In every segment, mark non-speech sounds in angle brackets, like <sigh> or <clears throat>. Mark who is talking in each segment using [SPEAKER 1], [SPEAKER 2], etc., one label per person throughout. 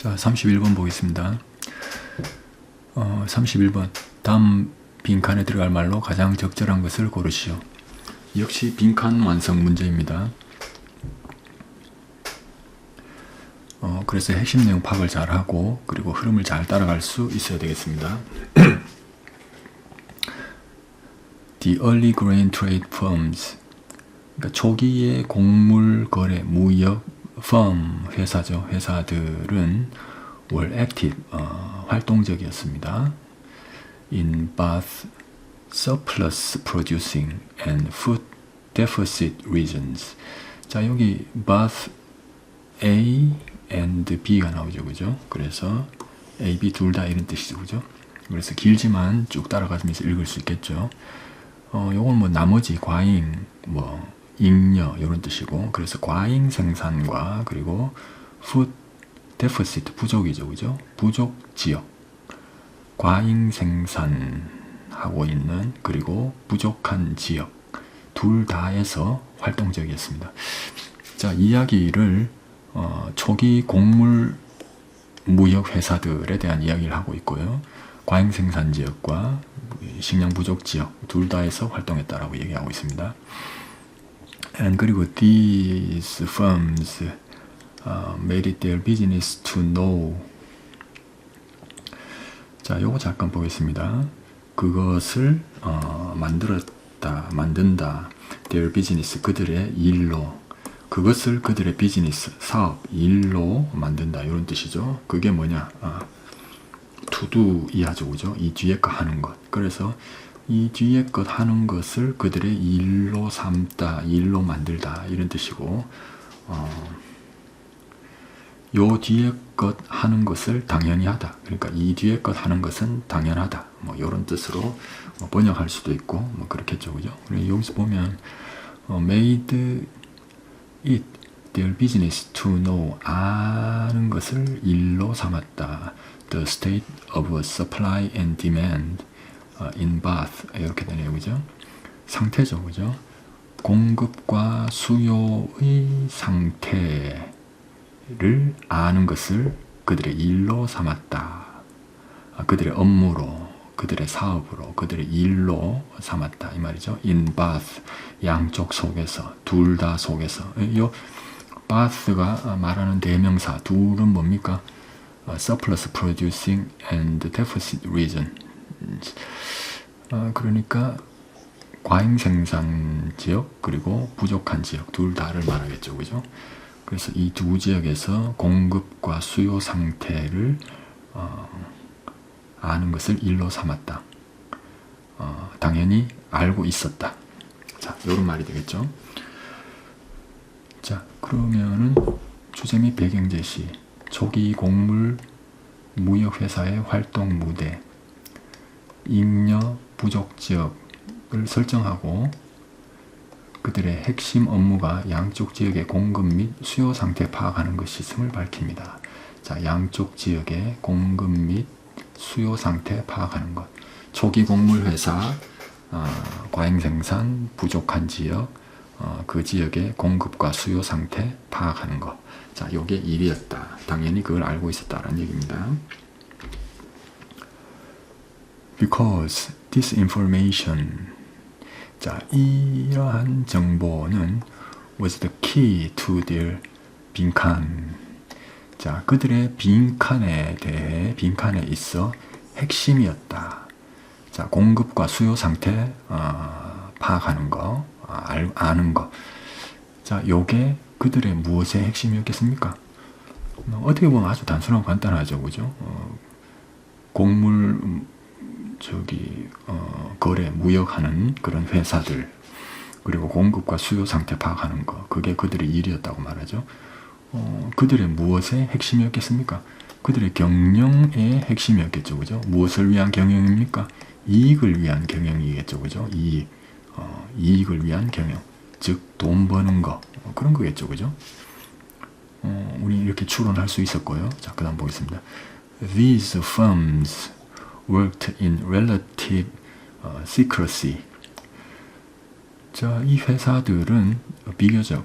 [SPEAKER 1] 자, 31번 보겠습니다. 어, 31번. 다음 빈칸에 들어갈 말로 가장 적절한 것을 고르시오. 역시 빈칸 완성 문제입니다. 어, 그래서 핵심 내용 파악을 잘 하고, 그리고 흐름을 잘 따라갈 수 있어야 되겠습니다. <clears throat> The early grain trade firms. 그러니까 초기의 곡물 거래 무역 firm 회사죠. 회사들은 were active 어, 활동적이었습니다. In both surplus producing and food deficit regions. 자 여기 both A and B가 나오죠, 그죠? 그래서 A, B 둘 다 이런 뜻이죠, 그죠? 그래서 길지만 쭉 따라가면서 읽을 수 있겠죠. 어, 요건 뭐 나머지 과잉, 뭐 잉여 이런 뜻이고, 그래서 과잉 생산과 그리고 food deficit 부족이죠, 그죠? 부족 지역, 과잉 생산하고 있는 그리고 부족한 지역 둘 다에서 활동적이었습니다. 자 이야기를 어, 초기 곡물 무역 회사들에 대한 이야기를 하고 있고요. 과잉 생산 지역과 식량 부족 지역 둘 다에서 활동했다라고 얘기하고 있습니다. And 그리고 these firms uh, made it their business to know. 자, 요거 잠깐 보겠습니다. 그것을 어, 만들었다, 만든다. their business 그들의 일로 그것을 그들의 비즈니스, 사업, 일로 만든다 이런 뜻이죠. 그게 뭐냐? 아, 투두 이하죠, 그죠? 이 뒤에 거 하는 것. 그래서 이 뒤에 것 하는 것을 그들의 일로 삼다, 일로 만들다 이런 뜻이고, 어, 요 뒤에 것 하는 것을 당연히 하다. 그러니까 이 뒤에 것 하는 것은 당연하다. 뭐 이런 뜻으로 뭐 번역할 수도 있고, 뭐 그렇겠죠, 그죠? 여기서 보면 어, made it their business to know 아는 것을 일로 삼았다. The state of supply and demand in Bath 이렇게 되네요, 그죠? 상태죠, 그죠? 공급과 수요의 상태를 아는 것을 그들의 일로 삼았다. 아, 그들의 업무로, 그들의 사업으로, 그들의 일로 삼았다. 이 말이죠. in Bath 양쪽 속에서, 둘 다 속에서. 요 bath가 말하는 대명사 둘은 뭡니까? 어, surplus producing and deficit region. 어, 그러니까 과잉 생산 지역 그리고 부족한 지역 둘 다를 말하겠죠, 그죠? 그래서 이 두 지역에서 공급과 수요 상태를 어, 아는 것을 일로 삼았다. 어, 당연히 알고 있었다. 자, 이런 말이 되겠죠. 자, 그러면은 주제 및 배경 제시, 초기 곡물 무역 회사의 활동 무대, 잉여 부족 지역을 설정하고 그들의 핵심 업무가 양쪽 지역의 공급 및 수요 상태 파악하는 것이음을 밝힙니다. 자, 양쪽 지역의 공급 및 수요 상태 파악하는 것. 초기 곡물 회사, 어, 과잉 생산, 부족한 지역, 어, 그 지역의 공급과 수요 상태 파악하는 것. 자, 요게 일이었다. 당연히 그걸 알고 있었다라는 얘기입니다. Because this information, 자, 이러한 정보는 was the key to their 빈칸. 자, 그들의 빈칸에 대해 빈칸에 있어 핵심이었다. 자, 공급과 수요 상태 어, 파악하는 거, 알, 아는 거. 자, 요게 그들의 무엇의 핵심이었겠습니까? 어, 어떻게 보면 아주 단순하고 간단하죠, 그죠? 어, 곡물 음, 저기 어, 거래 무역하는 그런 회사들 그리고 공급과 수요 상태 파악하는 거 그게 그들의 일이었다고 말하죠. 어, 그들의 무엇의 핵심이었겠습니까? 그들의 경영의 핵심이었겠죠, 그죠? 무엇을 위한 경영입니까? 이익을 위한 경영이겠죠, 그죠? 이익, 어, 이익을 위한 경영, 즉 돈 버는 거 어, 그런 거겠죠, 그죠? 어, 우리 이렇게 추론할 수 있었고요. 자, 그다음 보겠습니다. These firms worked in relative uh, secrecy. 자, 이 회사들은 비교적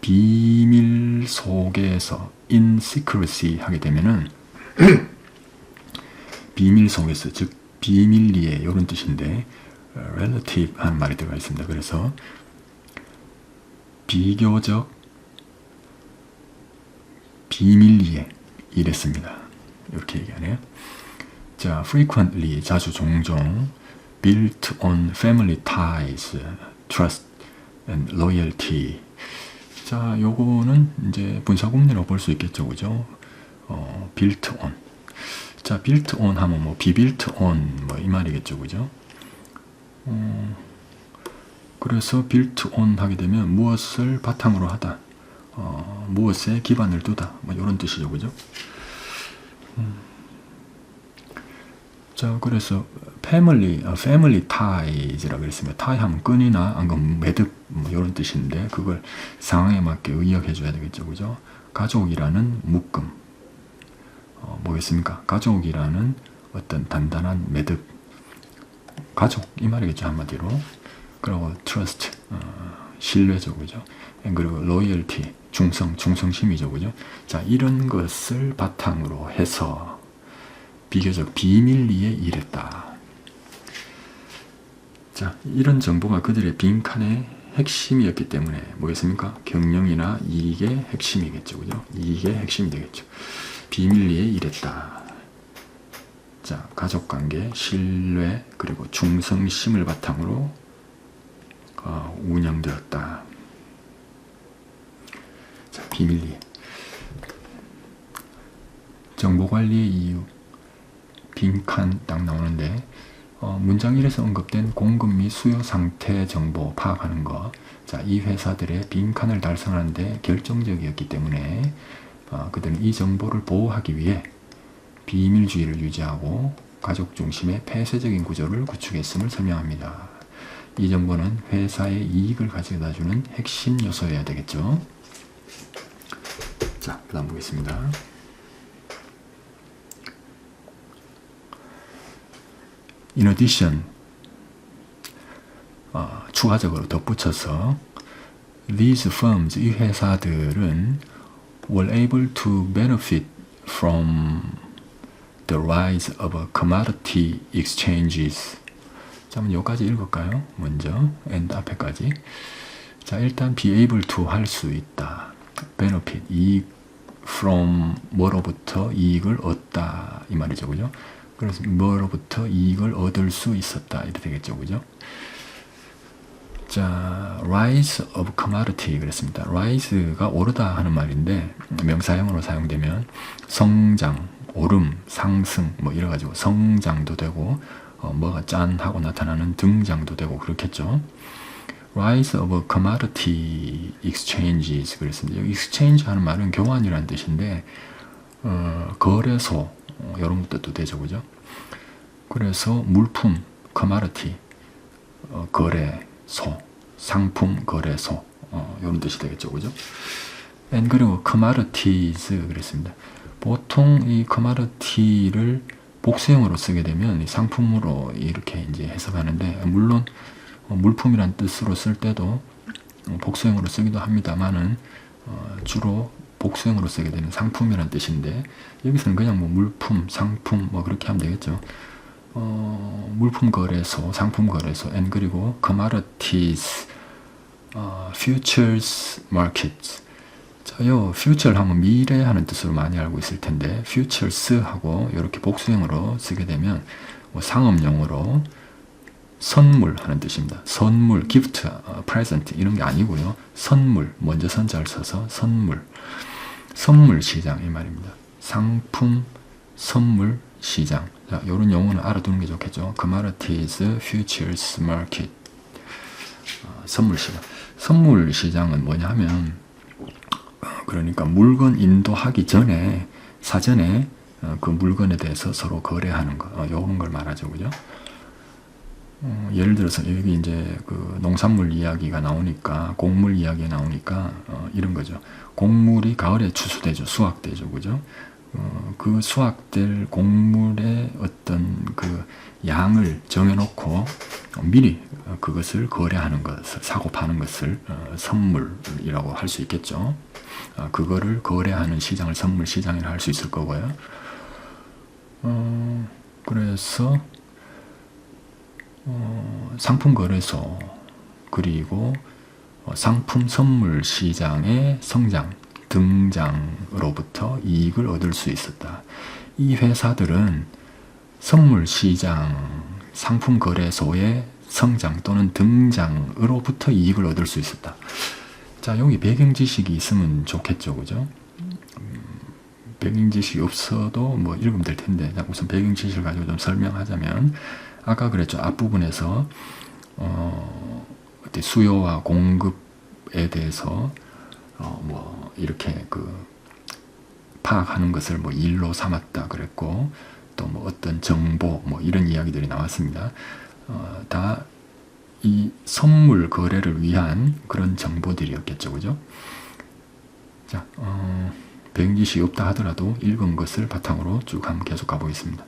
[SPEAKER 1] 비밀 속에서 in secrecy 하게 되면은 <clears throat> 비밀 속에서 즉 비밀리에 이런 뜻인데 어, relative 하는 말이 들어가 있습니다. 그래서 비교적 비밀리에 이랬습니다. 이렇게 얘기하네요. 자, frequently 자주 종종 built on family ties, trust and loyalty. 자, 요거는 이제 분사구문이라고 볼 수 있겠죠, 그죠? 어, built on. 자, built on 하면 뭐 be built on 뭐 이 말이겠죠, 그죠? 어, 그래서 built on 하게 되면 무엇을 바탕으로 하다, 어, 무엇에 기반을 두다, 뭐 이런 뜻이죠, 그죠? 자, 그래서 패밀리, 어, 패밀리 타이즈라고 그랬습니다. 타이 하면 끈이나 아니면 매듭 뭐 이런 뜻인데 그걸 상황에 맞게 의역해 줘야 되겠죠, 그죠? 가족이라는 묶음, 어, 뭐겠습니까? 가족이라는 어떤 단단한 매듭, 가족 이 말이겠죠 한마디로. 그리고 trust, 어, 신뢰죠, 그죠? 그리고 loyalty, 중성, 중성심이죠, 그죠? 자, 이런 것을 바탕으로 해서 비교적 비밀리에 일했다. 자, 이런 정보가 그들의 빈칸의 핵심이었기 때문에 뭐겠습니까? 경영이나 이익의 핵심이겠죠, 그죠? 이익의 핵심이 되겠죠. 비밀리에 일했다. 자, 가족관계, 신뢰, 그리고 중성심을 바탕으로 어, 운영되었다. 자, 비밀리에. 정보관리의 이유. 빈 칸 딱 나오는데 어, 문장 1에서 언급된 공급 및 수요 상태 정보 파악하는 것. 자, 이 회사들의 빈칸을 달성하는데 결정적이었기 때문에 어, 그들은 이 정보를 보호하기 위해 비밀주의를 유지하고 가족 중심의 폐쇄적인 구조를 구축했음을 설명합니다. 이 정보는 회사의 이익을 가져다 주는 핵심 요소여야 되겠죠. 자, 그 다음 보겠습니다. In addition, 어, 추가적으로 덧붙여서 these firms, 이 회사들은 were able to benefit from the rise of commodity exchanges. 자, 한번 여기까지 읽을까요? 먼저 and 앞에까지. 자, 일단 be able to 할 수 있다. benefit, 이익 from 뭐로부터 이익을 얻다 이 말이죠, 그죠? 그래서 뭐로부터 이익을 얻을 수 있었다 이렇게 되겠죠, 그죠? 자, rise of commodity 그랬습니다. rise가 오르다 하는 말인데 명사형으로 사용되면 성장, 오름, 상승 뭐 이래 가지고 성장도 되고 어, 뭐가 짠 하고 나타나는 등장도 되고 그렇겠죠. rise of commodity exchanges 그랬습니다. exchange 하는 말은 교환이라는 뜻인데 어, 거래소 어, 이런 뜻도 되죠, 그죠? 그래서 물품 commodity 어, 거래소 상품 거래소 어, 이런 뜻이 되겠죠, 그죠? 그리고 commodities 그랬습니다. 보통 이 commodity를 복수형으로 쓰게 되면 이 상품으로 이렇게 이제 해석하는데 물론 어, 물품이란 뜻으로 쓸 때도 어, 복수형으로 쓰기도 합니다만은 어, 주로 복수형으로 쓰게 되면 상품이란 뜻인데 여기서는 그냥 뭐 물품, 상품 뭐 그렇게 하면 되겠죠. 어, 물품 거래소, 상품 거래소, and 그리고 commodities, 어, futures markets. 자, 요 future 하면 미래 하는 뜻으로 많이 알고 있을 텐데 futures 하고 이렇게 복수형으로 쓰게 되면 뭐 상업용어로 선물 하는 뜻입니다. 선물, gift, 어, present 이런 게 아니고요. 선물, 먼저 선자를 써서 선물, 선물 시장 이 말입니다. 상품, 선물 시장. 자, 이런 용어는 알아두는 게 좋겠죠. commodities, futures, market. 어, 선물 시장. 선물 시장은 뭐냐 하면 어, 그러니까 물건 인도하기 전에 사전에 어, 그 물건에 대해서 서로 거래하는 거, 어, 요런 걸 말하죠, 그죠? 어, 예를 들어서 여기 이제 그 농산물 이야기가 나오니까 곡물 이야기가 나오니까 어, 이런 거죠. 곡물이 가을에 추수되죠, 수확되죠, 그죠? 어, 그 수확될 곡물의 어떤 그 양을 정해놓고 미리 그것을 거래하는 것을 사고 파는 것을 어, 선물이라고 할 수 있겠죠. 아, 그거를 거래하는 시장을 선물 시장이라 할 수 있을 거고요. 어, 그래서 어, 상품 거래소 그리고 어, 상품 선물 시장의 성장 등장으로부터 이익을 얻을 수 있었다. 이 회사들은 선물 시장 상품 거래소의 성장 또는 등장으로부터 이익을 얻을 수 있었다. 자, 여기 배경 지식이 있으면 좋겠죠, 그죠? 음, 배경 지식이 없어도 뭐 읽으면 될 텐데, 자, 우선 배경 지식을 가지고 좀 설명하자면, 아까 그랬죠. 앞부분에서, 어, 수요와 공급에 대해서, 어, 뭐, 이렇게 그, 파악하는 것을 뭐 일로 삼았다 그랬고, 또 뭐 어떤 정보, 뭐 이런 이야기들이 나왔습니다. 어, 다 이 선물 거래를 위한 그런 정보들이었겠죠, 그죠? 자, 어, 배경지식이 없다 하더라도 읽은 것을 바탕으로 쭉 한번 계속 가보겠습니다.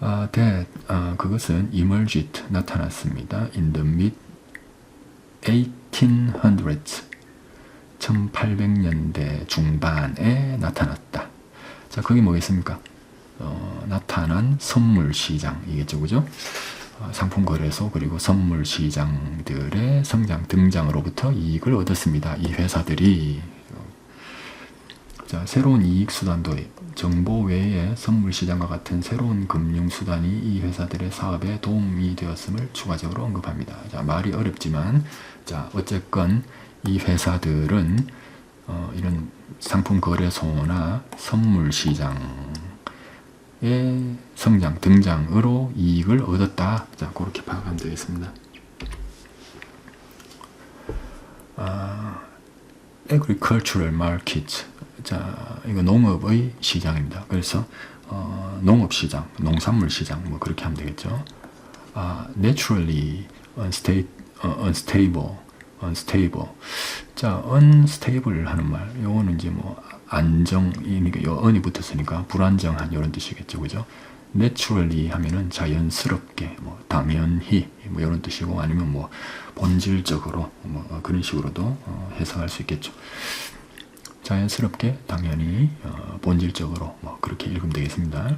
[SPEAKER 1] 아, that, 아, 그것은 emerged, 나타났습니다. in the mid 1800s, 1800년대 중반에 나타났다. 자, 그게 뭐겠습니까? 어, 나타난 선물 시장이겠죠, 그죠? 어, 상품 거래소 그리고 선물 시장들의 성장 등장으로부터 이익을 얻었습니다. 이 회사들이 자, 새로운 이익 수단도 정보 외에 선물 시장과 같은 새로운 금융 수단이 이 회사들의 사업에 도움이 되었음을 추가적으로 언급합니다. 자, 말이 어렵지만 자, 어쨌건 이 회사들은 어, 이런 상품 거래소나 선물 시장 의 성장, 등장으로 이익을 얻었다. 자, 그렇게 파악하면 되겠습니다. 아, agricultural market. 자, 이거 농업의 시장입니다. 그래서 어, 농업 시장, 농산물 시장 뭐 그렇게 하면 되겠죠. 아, naturally 어, unstable, unstable. 자, unstable 하는 말, 요거는 이제 뭐 안정 이니까 요 언이 붙었으니까 불안정한 이런 뜻이겠죠, 그죠? naturally 하면은 자연스럽게, 뭐 당연히 뭐 이런 뜻이고 아니면 뭐 본질적으로 뭐 그런 식으로도 어, 해석할 수 있겠죠. 자연스럽게, 당연히, 어, 본질적으로 뭐 그렇게 읽으면 되겠습니다.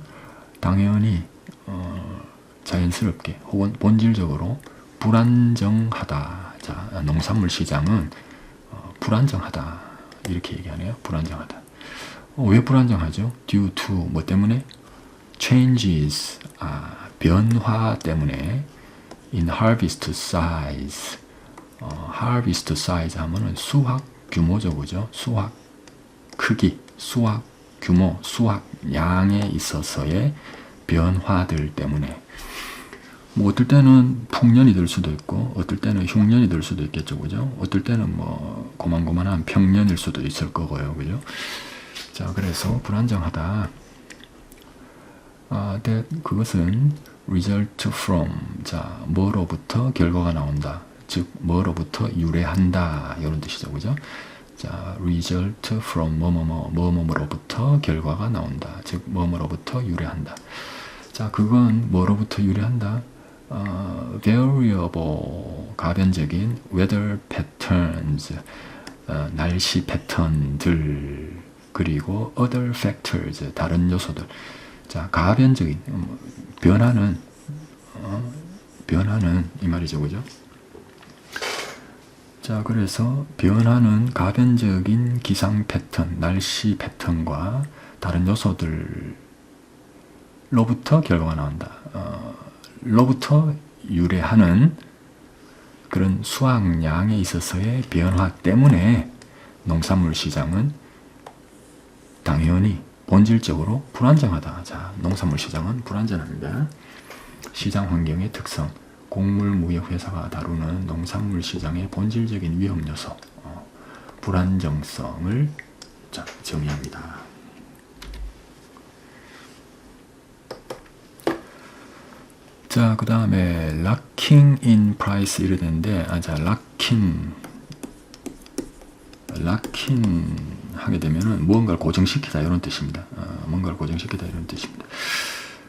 [SPEAKER 1] 당연히 어, 자연스럽게 혹은 본질적으로 불안정하다. 자, 농산물 시장은 어, 불안정하다 이렇게 얘기하네요. 불안정하다. 어, 왜 불안정하죠? due to 뭐 때문에? changes 아, 변화 때문에 in harvest size 어, harvest size 하면은 수확 규모죠, 그죠? 수확 크기, 수확 규모, 수확 양에 있어서의 변화들 때문에 뭐 어떨 때는 풍년이 될 수도 있고 어떨 때는 흉년이 될 수도 있겠죠, 그죠? 어떨 때는 뭐 고만고만한 평년일 수도 있을 거고요, 그죠? 자, 그래서 불안정하다. 아, that 그것은 result from 자 뭐로부터 결과가 나온다. 즉 뭐로부터 유래한다 이런 뜻이죠, 그죠? 자, result from 뭐뭐뭐 뭐뭐로부터 결과가 나온다. 즉 뭐뭐로부터 유래한다. 자, 그건 뭐로부터 유래한다? 어, variable 가변적인 weather patterns 어, 날씨 패턴들 그리고 other factors 다른 요소들. 자 가변적인 음, 변화는 어, 변화는 이 말이죠 그죠? 자 그래서 변화는 가변적인 기상 패턴 날씨 패턴과 다른 요소들로부터 결과가 나온다. 어, 로부터 유래하는 그런 수확량에 있어서의 변화 때문에 농산물 시장은 당연히 본질적으로 불안정하다. 자, 농산물 시장은 불안정합니다. 시장 환경의 특성, 곡물 무역 회사가 다루는 농산물 시장의 본질적인 위험 요소, 어, 불안정성을 자, 정의합니다. 자, 그 다음에 locking in price 이래 되는데, 아, 자, locking, 하게 되면은 무언가를 고정시키다 이런 뜻입니다. 어, 뭔가를 고정시키다 이런 뜻입니다.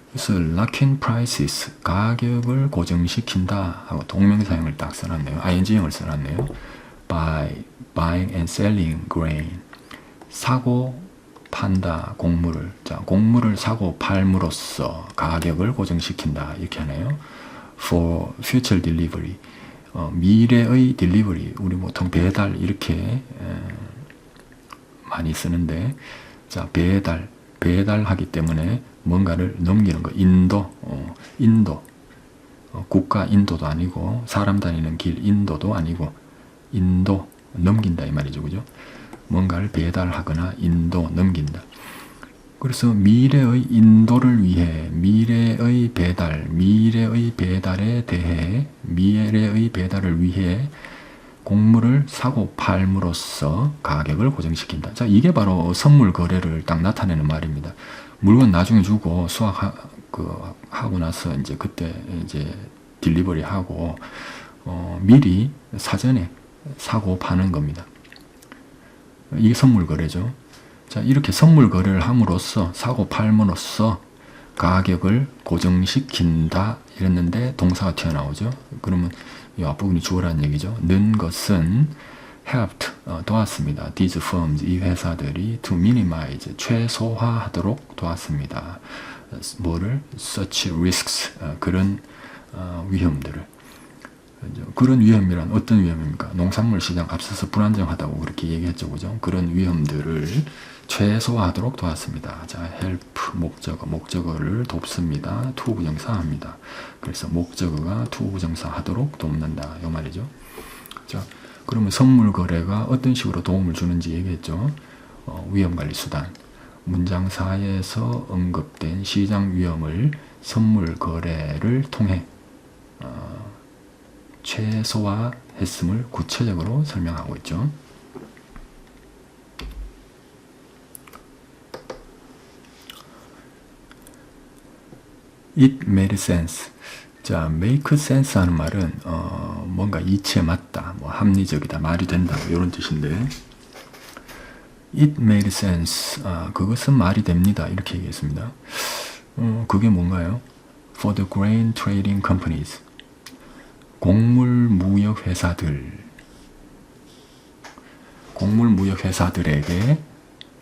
[SPEAKER 1] 그래서 in prices 가격을 고정시킨다 하고 동명사형을 딱 써놨네요. ing형을 써놨네요. by buying and selling grain 사고 판다 곡물을. 자 곡물을 사고 팔므로써 가격을 고정시킨다. 이렇게 하네요. for future delivery. 어, 미래의 delivery. 우리 보통 배달 이렇게 에, 많이 쓰는데 자 배달. 배달하기 때문에 뭔가를 넘기는 거. 인도. 어, 인도. 어, 국가 인도도 아니고 사람 다니는 길 인도도 아니고 인도 넘긴다 이 말이죠. 그죠 뭔가를 배달하거나 인도 넘긴다 그래서 미래의 인도를 위해 미래의 배달 미래의 배달에 대해 미래의 배달을 위해 곡물을 사고 팔므로써 가격을 고정시킨다. 자, 이게 바로 선물 거래를 딱 나타내는 말입니다. 물건 나중에 주고 수확 하, 그 하고 나서 이제 그때 이제 딜리버리 하고 어, 미리 사전에 사고 파는 겁니다. 이게 선물 거래죠. 자, 이렇게 선물 거래를 함으로써 사고 팔므로써 가격을 고정시킨다 이랬는데 동사가 튀어나오죠. 그러면 이 앞부분이 주어라는 얘기죠. 는 것은 helped 어, 도왔습니다. These firms 이 회사들이 to minimize 최소화하도록 도왔습니다. 뭐를 such risks 어, 그런 어, 위험들을 그런 위험이란 어떤 위험입니까? 농산물 시장 앞서서 불안정하다고 그렇게 얘기했죠, 그죠? 그런 위험들을 최소화하도록 도왔습니다. 자, help 목적어, 목적어를 돕습니다. to 부정사합니다. 그래서 목적어가 to 부정사 하도록 돕는다. 요 말이죠. 자, 그러면 선물 거래가 어떤 식으로 도움을 주는지 얘기했죠. 어, 위험 관리 수단. 문장 4에서 언급된 시장 위험을 선물 거래를 통해 어, 최소화했음을 구체적으로 설명하고 있죠. It made sense. 자, make sense 하는 말은 어, 뭔가 이치에 맞다, 뭐 합리적이다, 말이 된다 이런 뜻인데 It made sense. 아, 그것은 말이 됩니다. 이렇게 얘기했습니다. 어, 그게 뭔가요? For the grain trading companies. 곡물 무역 회사들. 곡물 무역 회사들에게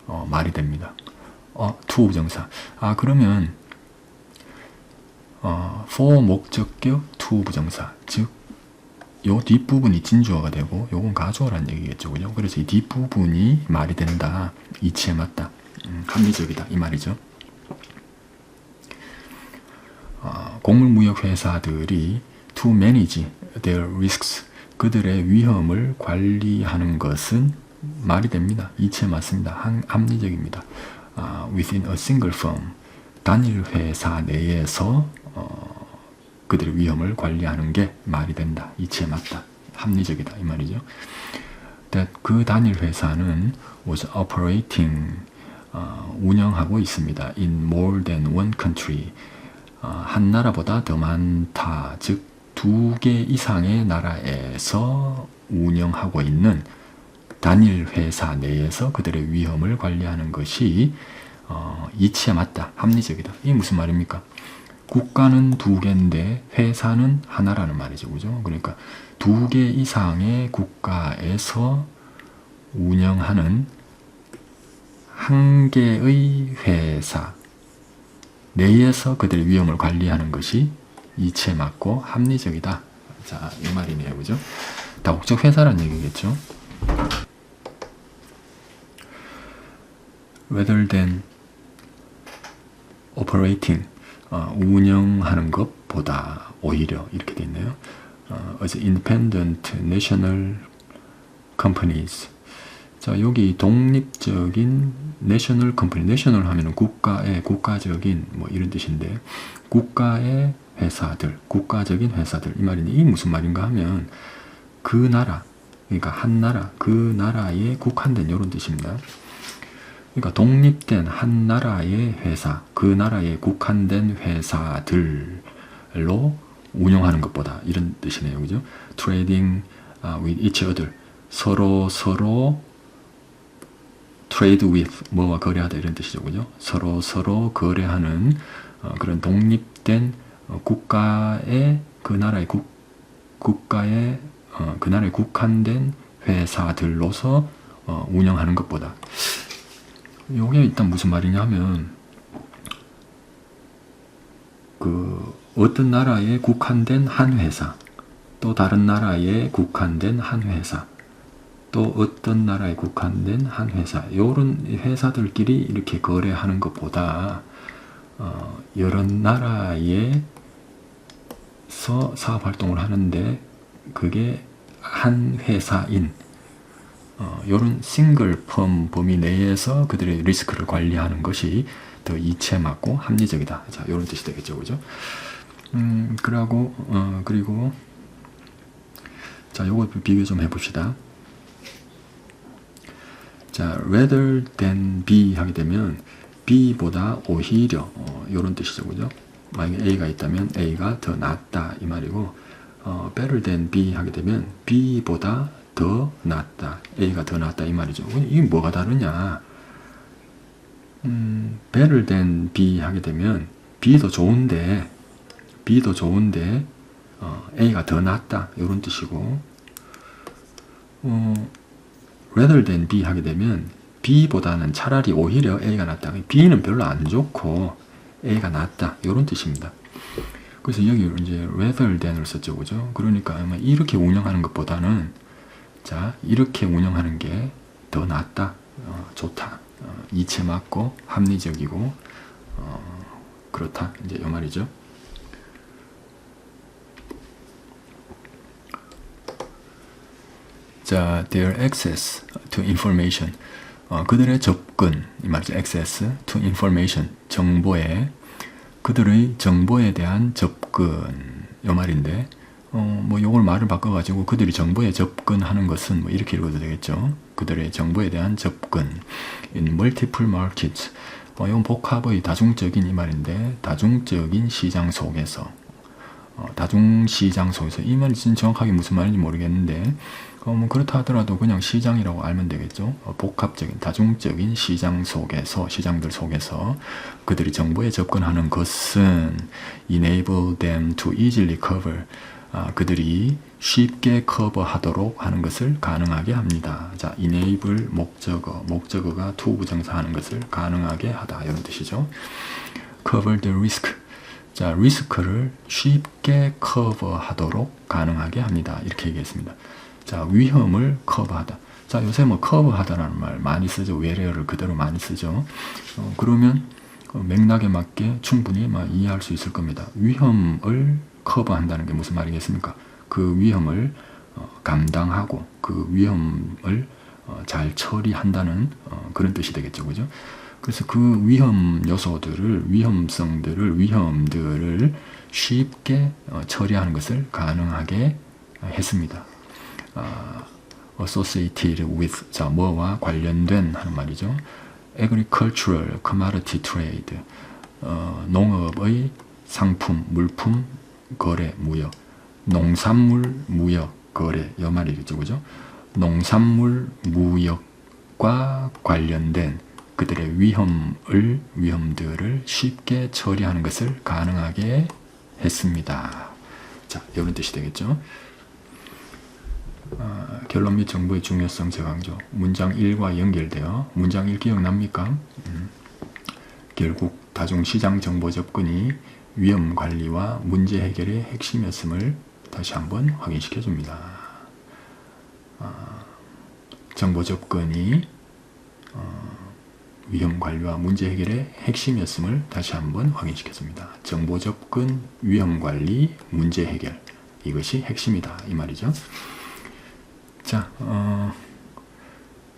[SPEAKER 1] 어, 말이 됩니다. 어, to 부정사. 아, 그러면 어, for 목적격 to 부정사. 즉, 요 뒷부분이 진주어가 되고 요건 가주어라는 얘기겠죠. 그죠? 그래서 이 뒷부분이 말이 된다. 이치에 맞다. 음, 합리적이다. 이 말이죠. 어, 곡물무역 회사들이 to manage their risks 그들의 위험을 관리하는 것은 말이 됩니다. 이치에 맞습니다. 한, 합리적입니다. 어, within a single firm 단일 회사 내에서 어, 그들의 위험을 관리하는 게 말이 된다. 이치에 맞다. 합리적이다. 이 말이죠. That 그 단일 회사는 was operating 어, 운영하고 있습니다. In more than one country 어, 한 나라보다 더 많다. 즉 두 개 이상의 나라에서 운영하고 있는 단일 회사 내에서 그들의 위험을 관리하는 것이 어, 이치에 맞다. 합리적이다. 이게 무슨 말입니까? 국가는 두 개인데 회사는 하나라는 말이죠. 그죠? 그러니까 두 개 이상의 국가에서 운영하는 한 개의 회사 내에서 그들의 위험을 관리하는 것이 이치에 맞고 합리적이다. 자, 이 말이네요. 그죠? 다국적 회사란 얘기겠죠? rather than operating 어, 운영하는 것보다 오히려 이렇게 돼 있네요. 어, as independent national companies. 자 여기 독립적인 national company, national 하면은 국가의 국가적인 뭐 이런 뜻인데 국가의 회사들, 국가적인 회사들 이 말인데 이 무슨 말인가 하면 그 나라, 그러니까 한 나라, 그 나라에 국한된 이런 뜻입니다. 그러니까 독립된 한 나라의 회사, 그 나라에 국한된 회사들로 운영하는 것보다 이런 뜻이네요. 그죠? trading uh, with each other. 서로 서로 trade with 뭐와 거래하다 이런 뜻이죠, 그죠? 서로 서로 거래하는 어, 그런 독립된 어, 국가의 그 나라의 국 국가의 어, 그 나라에 국한된 회사들로서 어, 운영하는 것보다. 이게 일단 무슨 말이냐면 그 어떤 나라에 국한된 한 회사 또 다른 나라에 국한된 한 회사 또 어떤 나라에 국한된 한 회사 이런 회사들끼리 이렇게 거래하는 것보다 어, 여러 나라에 서 사업 활동을 하는데 그게 한 회사인 어, 이런 싱글 펌 범위 내에서 그들의 리스크를 관리하는 것이 더 이체 맞고 합리적이다. 자, 이런 뜻이 되겠죠, 그죠? 음, 그러고 어, 그리고 자, 요거 비교 좀 해봅시다. 자, rather than B 하게 되면 B보다 오히려 어, 이런 뜻이죠, 그죠? 만약에 A가 있다면 A가 더 낫다 이 말이고 어, better than B 하게 되면 B보다 더 낫다, A가 더 낫다 이 말이죠. 이게 뭐가 다르냐? 음, better than B 하게 되면 B도 좋은데 B도 좋은데 어, A가 더 낫다 이런 뜻이고 어, rather than B 하게 되면 B보다는 차라리 오히려 A가 낫다. B는 별로 안 좋고 A가 낫다. 이런 뜻입니다. 그래서 여기 이제 rather than을 썼죠. 그죠? 그러니까 아마 이렇게 운영하는 것보다는 자, 이렇게 운영하는 게 더 낫다. 어, 좋다. 어, 이체 맞고 합리적이고 어, 그렇다. 이제 이 말이죠. 자, their access to information. 어, 그들의 접근, 이 말이죠. access to information. 정보에, 그들의 정보에 대한 접근, 이 말인데, 어, 뭐, 요걸 말을 바꿔가지고 그들이 정보에 접근하는 것은 뭐 이렇게 읽어도 되겠죠. 그들의 정보에 대한 접근. in multiple markets. 어, 이건 복합의 다중적인 이 말인데, 다중적인 시장 속에서. 어, 다중시장 속에서 이 말이 진짜 정확하게 무슨 말인지 모르겠는데 어, 뭐 그렇다 하더라도 그냥 시장이라고 알면 되겠죠. 어, 복합적인 다중적인 시장 속에서 시장들 속에서 그들이 정보에 접근하는 것은 enable them to easily cover 아, 그들이 쉽게 커버하도록 하는 것을 가능하게 합니다. 자, enable 목적어, 목적어가 to 부정사하는 것을 가능하게 하다 이런 뜻이죠. cover the risk 자, 리스크를 쉽게 커버하도록 가능하게 합니다. 이렇게 얘기했습니다. 자, 위험을 커버하다. 자, 요새 뭐 커버하다라는 말 많이 쓰죠. 외래어를 그대로 많이 쓰죠. 어, 그러면 어, 맥락에 맞게 충분히 막 이해할 수 있을 겁니다. 위험을 커버한다는 게 무슨 말이겠습니까? 그 위험을 어, 감당하고 그 위험을 어, 잘 처리한다는 어, 그런 뜻이 되겠죠. 그죠? 그래서 그 위험 요소들을 위험성들을 위험들을 쉽게 어, 처리하는 것을 가능하게 했습니다. 아, associated with 자 뭐와 관련된 하는 말이죠. agricultural commodity trade 어, 농업의 상품 물품 거래 무역 농산물 무역 거래 이 말이겠죠, 그죠? 농산물 무역과 관련된 그들의 위험을 위험들을 쉽게 처리하는 것을 가능하게 했습니다. 자, 이런 뜻이 되겠죠. 어, 결론 및 정보의 중요성 재강조. 문장 1과 연결되어 문장 1 기억납니까? 음. 결국 다중시장 정보 접근이 위험 관리와 문제 해결의 핵심이었음을 다시 한번 확인시켜 줍니다. 어, 정보 접근이 어, 위험 관리와 문제 해결의 핵심이었음을 다시 한번 확인시켰습니다. 정보 접근, 위험 관리, 문제 해결 이것이 핵심이다 이 말이죠. 자, 어,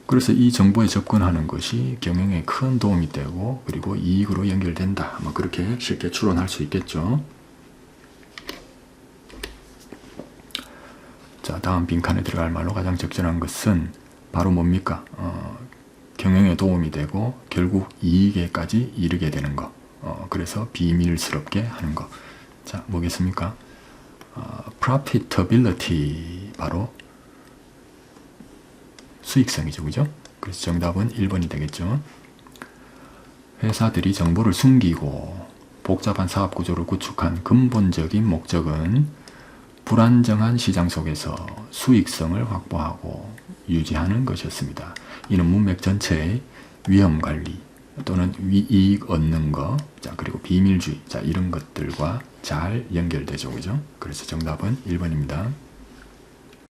[SPEAKER 1] 그래서 이 정보에 접근하는 것이 경영에 큰 도움이 되고 그리고 이익으로 연결된다. 뭐 그렇게 쉽게 추론할 수 있겠죠. 자, 다음 빈칸에 들어갈 말로 가장 적절한 것은 바로 뭡니까? 어, 경영에 도움이 되고 결국 이익에까지 이르게 되는 것. 어, 그래서 비밀스럽게 하는 것. 자, 뭐겠습니까? 어, profitability 바로 수익성이죠, 그죠? 그래서 정답은 1번이 되겠죠. 회사들이 정보를 숨기고 복잡한 사업 구조를 구축한 근본적인 목적은 불안정한 시장 속에서 수익성을 확보하고 유지하는 것이었습니다. 이는 문맥 전체의 위험 관리 또는 위- 이익 얻는 것, 자 그리고 비밀주의, 자 이런 것들과 잘 연결되죠, 그죠? 그래서 정답은 1번입니다.